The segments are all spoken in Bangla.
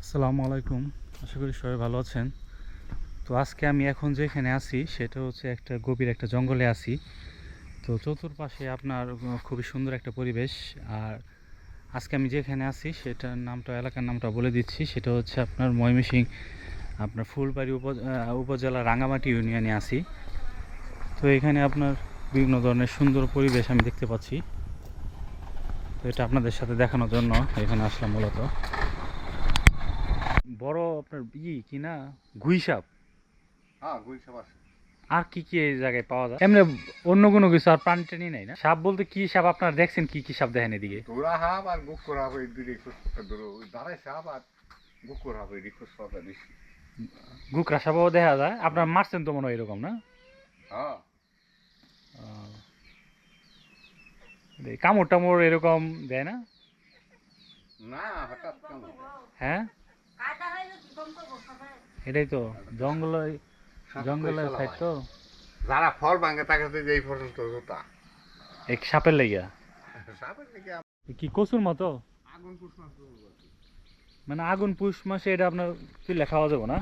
আসসালামু আলাইকুম। আশা করি সবাই ভালো আছেন। তো আজকে আমি এখন যেখানে আছি, সেটা হচ্ছে একটা গভীর একটা জঙ্গলে আছি। তো চতুর্পাশে আপনার খুবই সুন্দর একটা পরিবেশ। আর আজকে আমি যেখানে আছি, সেটার নামটা, এলাকার নামটা বলে দিচ্ছি। সেটা হচ্ছে আপনার ময়মনসিং আপনার ফুলবাড়ি উপজেলা রাঙ্গামাটি ইউনিয়নে আছি। তো এখানে আপনার বিভিন্ন ধরনের সুন্দর পরিবেশ আমি দেখতে পাচ্ছি। তো এটা আপনাদের সাথে দেখানোর জন্য এখানে আসলাম মূলত। বড় আপনার ই কি না? গুই সাপ হ্যাঁ গুই সাপ আছে। আর কি কি এই জায়গায় পাওয়া যায়? এমনি অন্য কোনো কিছু আর প্রাণ টেনে নাই না? সাপ বলতে কি সাপ আপনারা দেখছেন? কি কি সাপ দেখেন এদিকে? তোরা আর হাব দুই সাপ আর গুকুর হাব এই রিক্স পাবে বেশি। গুকরা সাপও দেখা যায়। আপনার মারছেন তো মনে হয় এরকম না? হ্যাঁ। কামড় টামড় এরকম দেয় না? না হঠাৎ কেমন হ্যাঁ? এটাই তো জঙ্গল জঙ্গলের সাইড তো যারা ফল ভাঙে তাকে এক সাপের লেগিয়া সাপের কি কচুর মতো? আগুন মানে আগুন পুষ মাসে এটা আপনার তুলে খাওয়া যাবে না?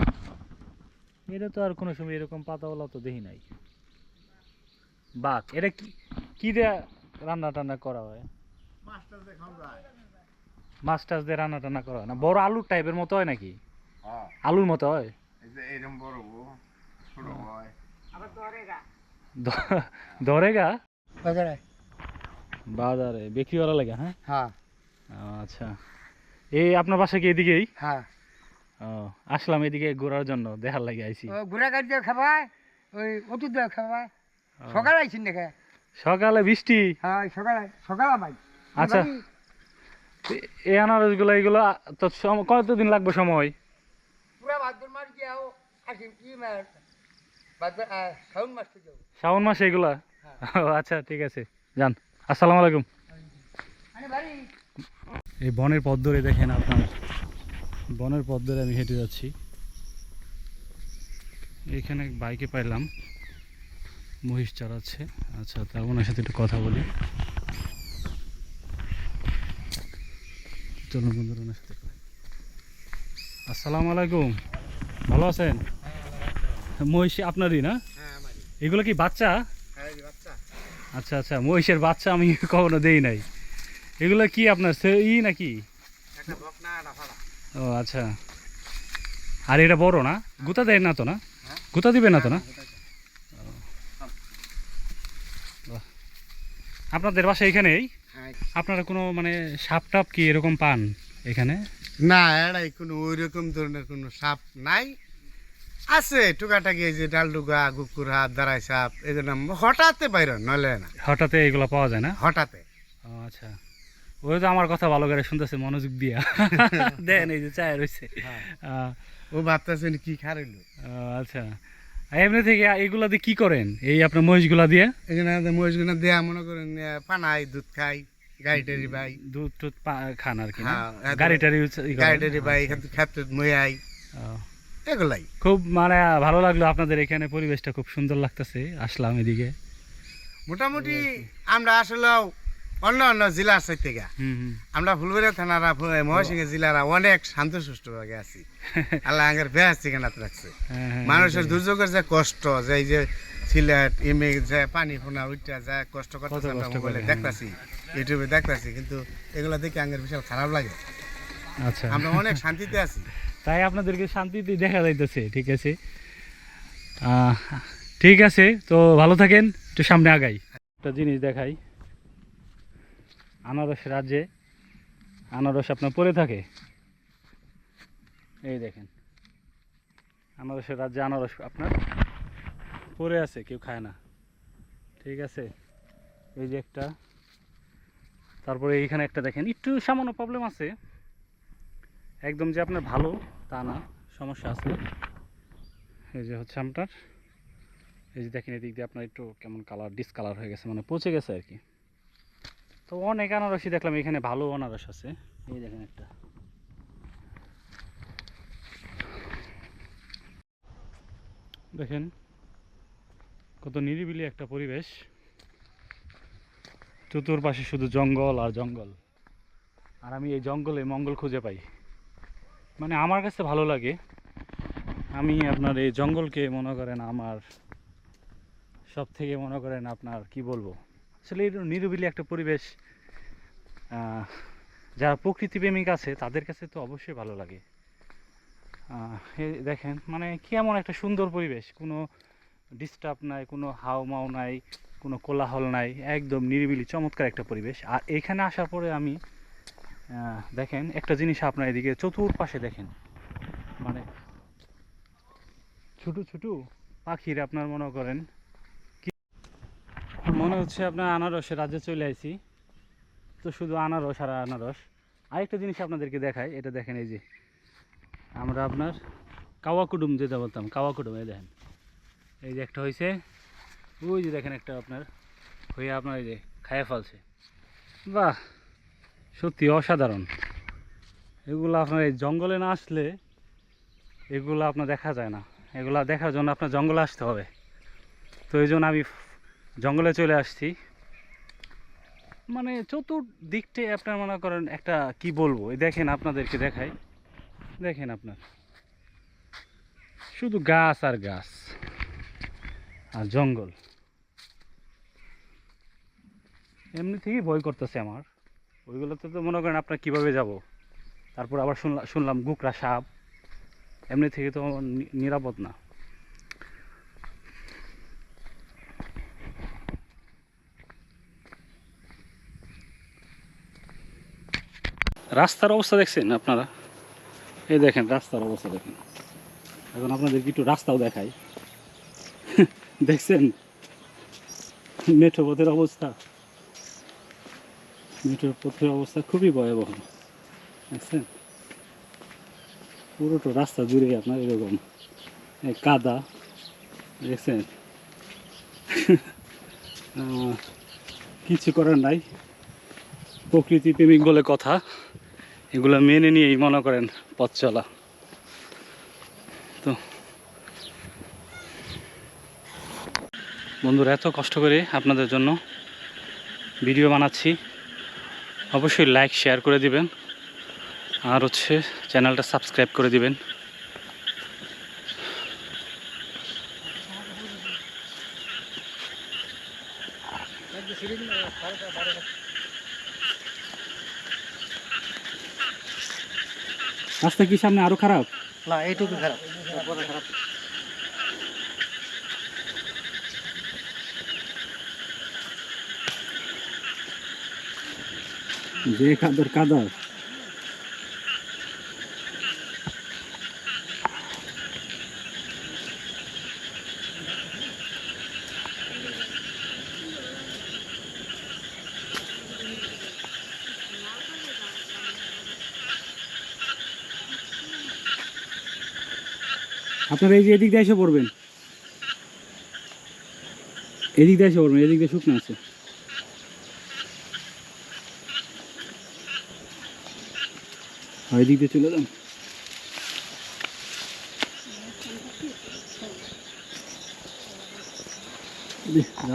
এটা তো আর কোনো সময় এরকম পাতাওয়ালা তো দেখি নাই। বাঘ এটা কি কি দিয়ে রান্না টান্না করা হয়। মাছ টাছ দিয়ে রান্না টান্না করা হয় না? বড় আলুর টাইপের মতো হয় নাকি? হ্যাঁ। আলুর মতো হয়? এই যে এরকম বড় বউ ছোট হয়। দ- ধরেগা। বাজারে। বাজারে। বিক্রি করা লাগে হ্যাঁ? হ্যাঁ। আচ্ছা। এই আপনার বাসা কি এদিকেই? হ্যাঁ। ও আসলাম এদিকে ঘোরার জন্য দেখার লাগে আইছি। ও ঘোড়া গাড়ি দিয়ে ওই ওষুধ দিয়ে সকালে আইছেন দেখে সকালে বৃষ্টি? হ্যাঁ সকালে সকালে আমাই আচ্ছা। এ- এই আনারসগুলো এগুলো তো কতদিন লাগবে সময়? পুরা ভাদ্র মাস গিয়ে ও আসিম কি মাস? ভাদ্র মাস থেকে শ্রাবণ মাসে এগুলা? আচ্ছা ঠিক আছে। যান আসসালামু আলাইকুম। এই বনের পথ ধরে দেখেন আপনার। বনের পথ ধরে আমি হেঁটে যাচ্ছি। এখানে বাইকে পাইলাম। মহিষ চড়াচ্ছে আচ্ছা তা ওনার সাথে একটু কথা বলি। চলুন বন্ধুরা ওনার সাথে আসসালামু আলাইকুম। ভালো আছেন? মহিষ আপনারই না? হ্যাঁ এগুলো কি বাচ্চা? হ্যাঁ বাচ্চা। আচ্ছা আচ্ছা মহিষের বাচ্চা আমি কখনো দেই নাই। এগুলো কি আপনার ই নাকি? ও আচ্ছা। আর এটা বড় না? গুতা দেয় না তো না? হ্যাঁ। গুতা দিবে না তো না? আপনাদের বাসা এখানেই? হ্যাঁ। আপনারা কোনো মানে সাপ টাপ কি এরকম পান এখানে? না এড়াই কোনো ওই রকম ধরনের কোনো সাপ নাই। আছে টুকাটাকি যে ডালডুগা গুকুরা দাঁড়াই সাপ জন্য হঠাৎ বাইর নলে না। হঠাৎ এগুলো পাওয়া যায় না? হঠাৎ আচ্ছা। ওই তো আমার কথা ভালো করে শুনতেছে মনোযোগ দিয়া। দেন এই যে চায় রয়েছে ও ভাবতেছেন কি খারিল ও, আচ্ছা। এমনি থেকে এগুলা দিয়ে কি করেন? এই আপনার মহিষগুলা দিয়ে? এখানে মহিষগুলো দেয়া মনে করেন পানাই দুধ খাই গাড়ি টাড়ি বাই। দুধ টুধ খান আর কি হ্যাঁ, এত- গাড়ি টাড়ি গাড়ি টাড়ি বাই ক্ষেত্র ময়াই এগুলাই। খুব মানে ভালো লাগল আপনাদের এখানে পরিবেশটা খুব সুন্দর লাগতেছে। আসলাম এদিকে। মোটামুটি আমরা আসলে অন্য অন্য জেলার সাইড থেকে হুম আমরা ফুলবাড়িয়া থানারা মহাসিংহ জেলারা অনেক শান্ত সুষ্ঠু ভাবে আছি। আল্লাহ আগের বেহাস ঠিকানাতে রাখছে। হ্যাঁ, হ্যাঁ, মানুষের দুর্যোগের যে কষ্ট যে এই যে সিলেট ইমে যে পানি ফোনা উঠটা যা কষ্ট করতেছে আমরা মোবাইলে করে, দেখতাছি ইউটিউবে দেখতাছি কিন্তু এগুলো দেখে আগের বিশাল খারাপ লাগে। আচ্ছা। আমরা অনেক শান্তিতে আছি। তাই আপনাদেরকে শান্তিতে দেখা যাইতেছে ঠিক আছে? আহ, ঠিক আছে তো ভালো থাকেন একটু সামনে আগাই। একটা জিনিস দেখাই। আনারস রাজ্যে আনারস আপনার পড়ে থাকে। এই দেখেন। আনারসের রাজ্যে আনারস আপনার পড়ে আছে, কেউ খায় না। ঠিক আছে? এই যে একটা। তারপরে এইখানে একটা দেখেন, একটু সামান্য প্রবলেম আছে। একদম যে আপনার ভালো, তা না, সমস্যা আছে। এই যে হচ্ছে আপনার, এই যে দেখেন এদিক দিয়ে আপনার একটু কেমন কালার ডিসকালার হয়ে গেছে মানে পচে গেছে আর কি। তো অনেক আনারসই দেখলাম, এখানে ভালো আনারস আছে। এই দেখেন একটা। দেখেন কত নিরিবিলি একটা পরিবেশ। চতুর্পাশে শুধু জঙ্গল আর জঙ্গল। আর আমি এই জঙ্গলে মঙ্গল খুঁজে পাই। মানে আমার কাছে ভালো লাগে। আমি আপনার এই জঙ্গলকে মনে করেন আমার সব থেকে মনে করেন আপনার, কি বলব? আসলে নিরিবিলি একটা পরিবেশ যারা প্রকৃতি প্রেমিক আছে, তাদের কাছে তো অবশ্যই ভালো লাগে। দেখেন মানে কেমন একটা সুন্দর পরিবেশ, কোনো ডিস্টার্ব নাই, কোনো হাও মাও নাই, কোনো কোলাহল নাই, একদম নিরিবিলি, চমৎকার একটা পরিবেশ। আর এখানে আসার পরে আমি দেখেন, একটা জিনিস আপনার এদিকে চতুর্পাশে দেখেন মানে ছোটো ছোটো পাখির আপনার মনে করেন মনে হচ্ছে আপনার আনারসের রাজ্যে চলে আসি তো শুধু আনারস আর আনারস। আরেকটা জিনিস আপনাদেরকে দেখায় এটা দেখেন এই যে। আমরা আপনার কাওয়াকুডুম যেটা বলতাম, কাওয়াকুডুম, এই দেখেন। এই যে একটা হয়েছে ওই যে দেখেন একটা আপনার হয়ে আপনার এই যে খাইয়ে ফেলছে। বাহ, সত্যি অসাধারণ। এগুলো আপনার এই জঙ্গলে না আসলে এগুলো আপনার দেখা যায় না। এগুলো দেখার জন্য আপনার জঙ্গলে আসতে হবে। তো এই জন্য আমি জঙ্গলে চলে আসছি। মানে চতুর্দিকটাই আপনার মনে করেন একটা কি বলব? দেখেন আপনাদেরকে দেখাই। দেখেন আপনার। শুধু গাছ আর গাছ আর জঙ্গল। এমনি থেকেই ভয় করতেছে আমার। ওইগুলোতে তো মনে করেন আপনার কীভাবে যাব? তারপর আবার শুনলাম শুনলাম গুকরা সাপ। এমনি থেকে তো নিরাপদ না। রাস্তার অবস্থা দেখছেন আপনারা? এই দেখেন, রাস্তার অবস্থা দেখেন। এখন আপনাদের একটু রাস্তাও দেখাই। দেখছেন? মেঠো পথের অবস্থা। মেঠো পথের অবস্থা খুবই ভয়াবহ। দেখছেন? পুরোটা রাস্তা জুড়ে আপনার এরকম। কাদা। দেখছেন? কিছু করার নাই। প্রকৃতি প্রেমিক বলে কথা। এগুলো মেনে নিয়েই মনে করেন পথ চলা। তো। বন্ধুরা, এত কষ্ট করে আপনাদের জন্য ভিডিও বানাচ্ছি। অবশ্যই লাইক শেয়ার করে দিবেন। আর হচ্ছে চ্যানেলটা সাবস্ক্রাইব করে দিবেন। রাস্তা কি সামনে আরও খারাপ? না এইটুকু খারাপ। খারাপ। যে কাদর কাদর। আপনারা এই যে এদিক দিয়ে এসে পড়বেন। এদিক দিয়ে এসে পড়বেন, এদিক দিয়ে শুকনো আছে। হয় দিক দিয়ে চলে যান।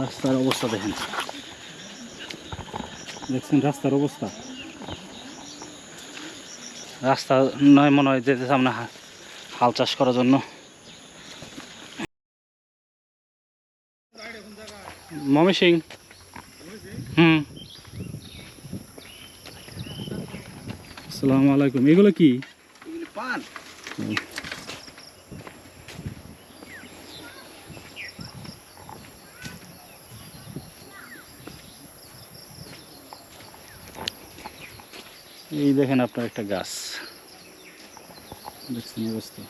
রাস্তার অবস্থা দেখেন। দেখছেন রাস্তার অবস্থা? রাস্তা নয় মনে হয় যেতে সামনে হাল চাষ করার জন্য। মমি সিং। হুম। আসসালামু আলাইকুম। এগুলো কি? পান। এই দেখেন আপনার একটা গাছ। দেখছেন অবস্থা।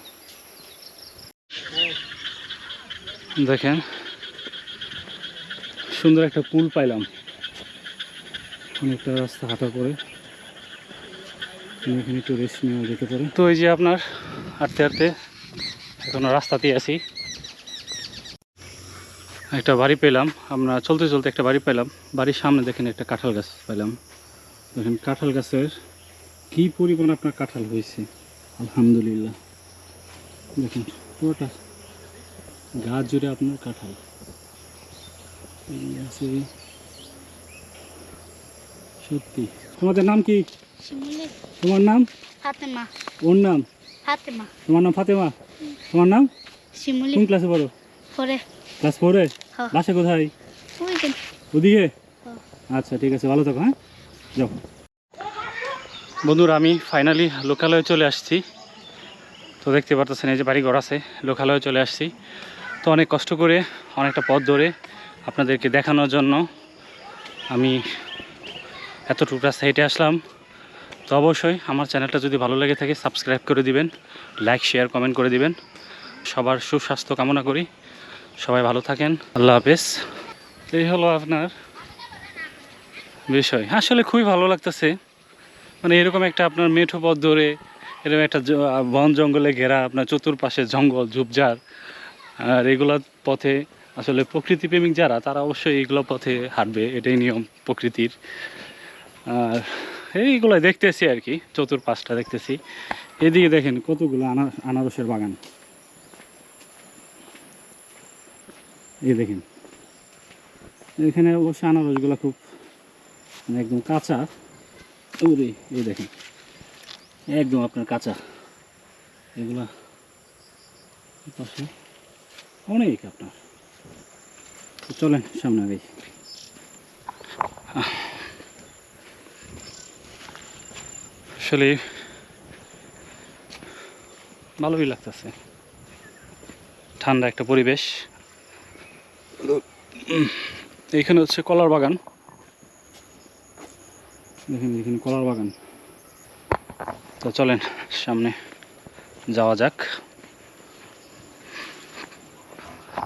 দেখেন। সুন্দর একটা পুল পাইলাম। অনেকটা রাস্তা হাঁটা করে এখানে একটু রেস্ট নেওয়া যেতে পারে। তো এই যে আপনার হাঁটতে হাঁটতে এখনও রাস্তাতেই আছি। একটা বাড়ি পেলাম। আমরা চলতে চলতে একটা বাড়ি পেলাম। বাড়ির সামনে দেখেন একটা কাঁঠাল গাছ পেলাম। দেখেন কাঁঠাল গাছের কি পরিমাণ আপনার কাঁঠাল হয়েছে? আলহামদুলিল্লাহ। দেখেন পুরোটা গাছ জুড়ে আপনার কাঁঠাল। এই আছে। সত্যি। তোমাদের নাম কি? তোমার নাম? ফাতেমা। ওর নাম? ফাতেমা। তোমার নাম ফাতেমা? তোমার নাম? শিমুলি। কোন ক্লাসে পড়ো? ক্লাস ফোরে হ্যাঁ। বাসা কোথায়? ওদিকে? হ্যাঁ। আচ্ছা ঠিক আছে ভালো থাকো হ্যাঁ? যাও। বন্ধুরা আমি ফাইনালি লোকালয়ে চলে আসছি। তো দেখতে পারতেছেন এই যে বাড়ি ঘর আছে লোকালয়ে চলে আসছি। তো অনেক কষ্ট করে অনেকটা পথ ধরে আপনাদেরকে দেখানোর জন্য আমি এতটুকু রাস্তা হেঁটে আসলাম। তো অবশ্যই আমার চ্যানেলটা যদি ভালো লেগে থাকে, সাবস্ক্রাইব করে দিবেন, লাইক, শেয়ার, কমেন্ট করে দিবেন। সবার সুস্বাস্থ্য কামনা করি। সবাই ভালো থাকেন। আল্লাহ হাফেজ। এই হলো আপনার বিষয়। আসলে খুবই ভালো লাগতেছে। মানে এরকম একটা আপনার মেঠো পথ ধরে, এরকম একটা বন জঙ্গলে ঘেরা, আপনার চতুর্পাশে জঙ্গল, ঝুপঝাড়, আর এগুলো পথে আসলে প্রকৃতিপ্রেমিক যারা, তারা অবশ্যই এইগুলো পথে হাঁটবে, এটাই নিয়ম প্রকৃতির। আর এইগুলো দেখতেছি আর কি, চতুর্পাশটা দেখতেছি। এদিকে দেখেন কতগুলো আনারসের বাগান। এই দেখেন। এখানে অবশ্য আনারসগুলো খুব মানে একদম কাঁচা। ওরে, এই দেখেন। একদম আপনার কাঁচা। এগুলা অনেক আপনার। চলেন সামনে আগে আসলে ভালোই লাগতেছে। ঠান্ডা একটা পরিবেশ। এইখানে হচ্ছে কলার বাগান। দেখেন এখানে কলার বাগান। তো চলেন সামনে যাওয়া যাক।